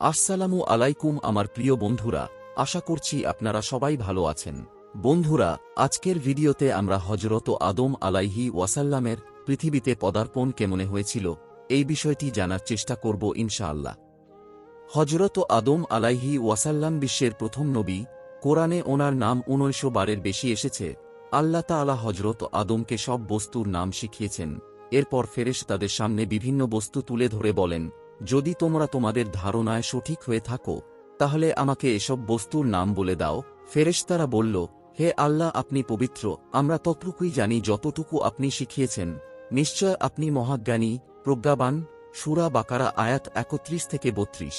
আসসালামু আলাইকুম আমার প্রিয় বন্ধুরা, আশা করছি আপনারা সবাই ভালো আছেন। বন্ধুরা, আজকের ভিডিওতে আমরা হজরত আদম আলাইহি ওয়াসাল্লামের পৃথিবীতে পদার্পণ কেমনে হয়েছিল, এই বিষয়টি জানার চেষ্টা করব ইনশাআল্লাহ। হজরত আদম আলাইহি ওয়াসাল্লাম বিশ্বের প্রথম নবী, কোরআনে ওনার নাম উনৈশো বারের বেশি এসেছে। আল্লাহ তাআলা হজরত আদমকে সব বস্তুর নাম শিখিয়েছেন। এরপর ফেরেশ তাদের সামনে বিভিন্ন বস্তু তুলে ধরে বলেন যদি তোমরা তোমাদের ধারণায় সঠিক হয়ে থাকো, তাহলে আমাকে এসব বস্তুর নাম বলে দাও। ফেরেশতারা বলল, হে আল্লাহ আপনি পবিত্র, আমরা ততটুকুই জানি যতটুকু আপনি শিখিয়েছেন। নিশ্চয় আপনি মহাজ্ঞানী, প্রজ্ঞাবান, সুরা বাকারা আয়াত একত্রিশ থেকে বত্রিশ।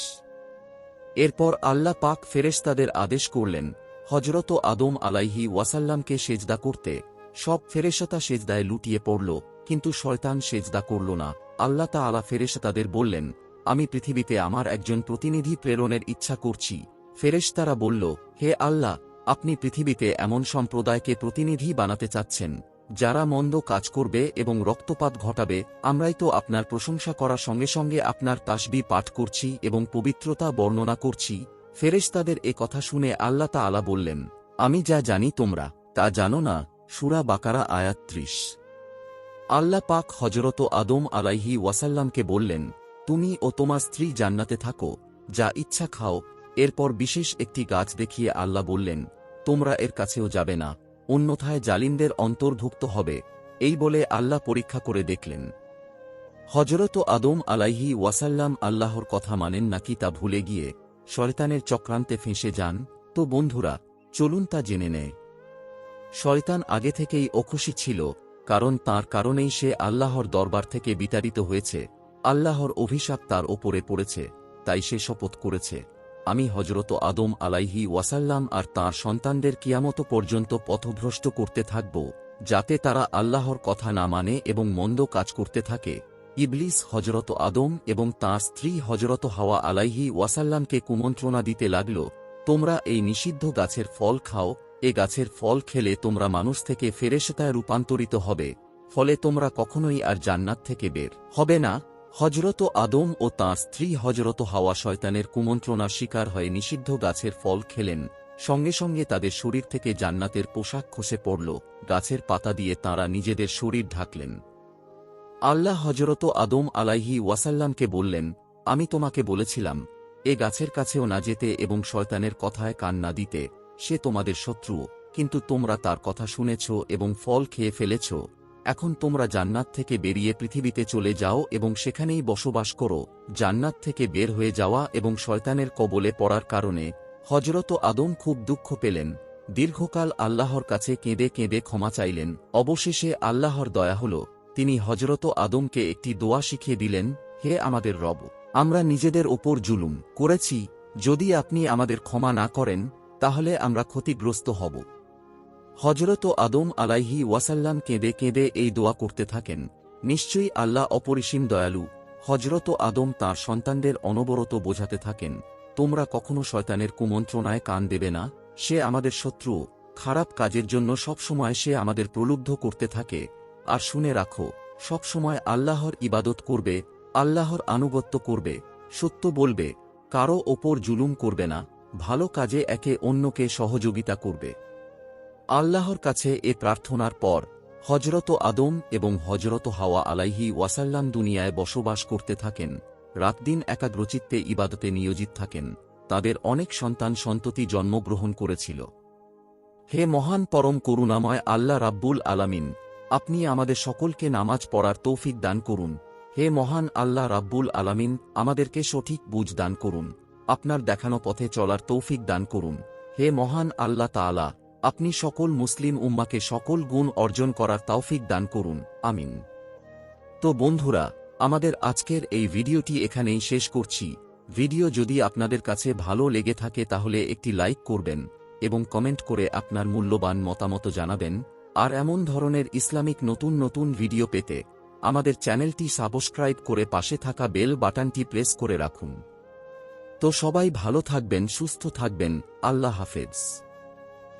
এরপর আল্লাহ পাক ফেরেশতাদের আদেশ করলেন হজরত আদম আলাইহি ওয়াসাল্লামকে সেজদা করতে। সব ফেরেশতা সেজদায় লুটিয়ে পড়ল, কিন্তু শয়তান সেজদা করল না। আল্লাহ তাআলা ফেরেশতাদের বললেন আমি পৃথিবীতে আমার একজন প্রতিনিধি প্রেরণের ইচ্ছা করছি। ফেরেশতারা বলল, হে আল্লাহ, আপনি পৃথিবীতে এমন সম্প্রদায়কে প্রতিনিধি বানাতে চাচ্ছেন, যারা মন্দ কাজ করবে এবং রক্তপাত ঘটাবে। আমরাই তো আপনার প্রশংসা করার সঙ্গে সঙ্গে আপনার তাসবি পাঠ করছি এবং পবিত্রতা বর্ণনা করছি। ফেরেশতাদের এ কথা শুনে আল্লাহ তা আলা বললেন, আমি যা জানি তোমরা, তা জানো না? সুরা বাকারা আয়াত্রিশ আল্লাহ পাক হজরত আদম আলাইহি ওয়াসাল্লামকে বললেন তুমি ও তোমার স্ত্রী জান্নাতে থাকো, যা ইচ্ছা খাও। এরপর বিশেষ একটি গাছ দেখিয়ে আল্লাহ বললেন, তোমরা এর কাছেও যাবে না, অন্যথায় জালিমদের অন্তর্ভুক্ত হবে। এই বলে আল্লাহ পরীক্ষা করে দেখলেন। হজরত আদম আলাইহি ওয়াসাল্লাম আল্লাহর কথা মানেন নাকি তা ভুলে গিয়ে শয়তানের চক্রান্তে ফেঁসে যান? তো বন্ধুরা, চলুন তা জেনে নেয়। শয়তান আগে থেকেই অখুশি ছিল, কারণ তার কারণেই সে আল্লাহর দরবার থেকে বিতাড়িত হয়েছে। আল্লাহর অভিশাপ তার ওপরে পড়েছে, তাই সে শপথ করেছে, আমি হজরত আদম আলাইহি ওয়াসাল্লাম আর তার সন্তানদের কিয়ামত পর্যন্ত পথভ্রষ্ট করতে থাকব, যাতে তারা আল্লাহর কথা না মানে এবং মন্দ কাজ করতে থাকে। ইবলিস হজরত আদম এবং তাঁর স্ত্রী হজরত হাওয়া আলাইহি ওয়াসাল্লামকে কুমন্ত্রণা দিতে লাগল, তোমরা এই নিষিদ্ধ গাছের ফল খাও, এ গাছের ফল খেলে তোমরা মানুষ থেকে ফেরেশতায় রূপান্তরিত হবে, ফলে তোমরা কখনোই আর জান্নাত থেকে বের হবে না। হজরত আদম ও তাঁর স্ত্রী হজরত হাওয়া শয়তানের কুমন্ত্রণার শিকার হয়ে নিষিদ্ধ গাছের ফল খেলেন। সঙ্গে সঙ্গে তাদের শরীর থেকে জান্নাতের পোশাক খসে পড়ল। গাছের পাতা দিয়ে তাঁরা নিজেদের শরীর ঢাকলেন। আল্লাহ হজরত আদম আলাইহি ওয়াসাল্লামকে বললেন, আমি তোমাকে বলেছিলাম, এ গাছের কাছেও না যেতে এবং শয়তানের কথায় কান না দিতে। সে তোমাদের শত্রু, কিন্তু তোমরা তার কথা শুনেছ এবং ফল খেয়ে ফেলেছ। এখন তোমরা জান্নাত থেকে বেরিয়ে পৃথিবীতে চলে যাও এবং সেখানেই বসবাস করো, জান্নাত থেকে বের হয়ে যাওয়া এবং শয়তানের কবলে পড়ার কারণে। হজরত আদম খুব দুঃখ পেলেন। দীর্ঘকাল আল্লাহর কাছে কেঁদে কেঁদে ক্ষমা চাইলেন। অবশেষে আল্লাহর দয়া হল। তিনি হজরত আদমকে একটি দোয়া শিখিয়ে দিলেন, হে আমাদের রব, আমরা নিজেদের ওপর জুলুম করেছি। যদি আপনি আমাদের ক্ষমা না করেন, তাহলে আমরা ক্ষতিগ্রস্ত হব। হজরত আদম আলাইহি ওয়াসাল্লাম কেঁদে কেঁদে এই দোয়া করতে থাকেন, নিশ্চয়ই আল্লাহ অপরিসীম দয়ালু। হজরত আদম তার সন্তানদের অনবরত বোঝাতে থাকেন, তোমরা কখনো শয়তানের কুমন্ত্রণায় কান দেবে না, সে আমাদের শত্রু, খারাপ কাজের জন্য সবসময় সে আমাদের প্রলুব্ধ করতে থাকে। আর শুনে রাখো, সবসময় আল্লাহর ইবাদত করবে, আল্লাহর আনুগত্য করবে, সত্য বলবে, কারও ওপর জুলুম করবে না, ভালো কাজে একে অন্যকে সহযোগিতা করবে। আল্লাহর কাছে এ প্রার্থনার পর হজরত আদম এবং হজরত হাওয়া আলাইহি ওয়াসাল্লাম দুনিয়ায় বসবাস করতে থাকেন, রাতদিন একাগ্রচিত্তে ইবাদতে নিয়োজিত থাকেন, তাদের অনেক সন্তান সন্ততি জন্মগ্রহণ করেছিল। হে মহান পরম করুণাময় আল্লাহ রাব্বুল আলামিন, আপনি আমাদের সকলকে নামাজ পড়ার তৌফিক দান করুন। হে মহান আল্লাহ রাব্বুল আলামিন, আমাদেরকে সঠিক বুঝ দান করুন। আপনার দেখানো পথে চলার তৌফিক দান করুন। হে মহান আল্লাহ তাআলা আপনি সকল মুসলিম উম্মাকে সকল গুণ অর্জন করার তৌফিক দান করুন, আমিন। তো বন্ধুরা, আমাদের আজকের এই ভিডিওটি এখানেই শেষ করছি। ভিডিও যদি আপনাদের কাছে ভালো লেগে থাকে তাহলে একটি লাইক করবেন এবং কমেন্ট করে আপনার মূল্যবান মতামত জানাবেন। আর এমন ধরনের ইসলামিক নতুন নতুন ভিডিও পেতে আমাদের চ্যানেলটি সাবস্ক্রাইব করে পাশে থাকা বেল বাটনটি প্রেস করে রাখুন। তো সবাই ভালো থাকবেন, সুস্থ থাকবেন, আল্লাহ হাফেজ।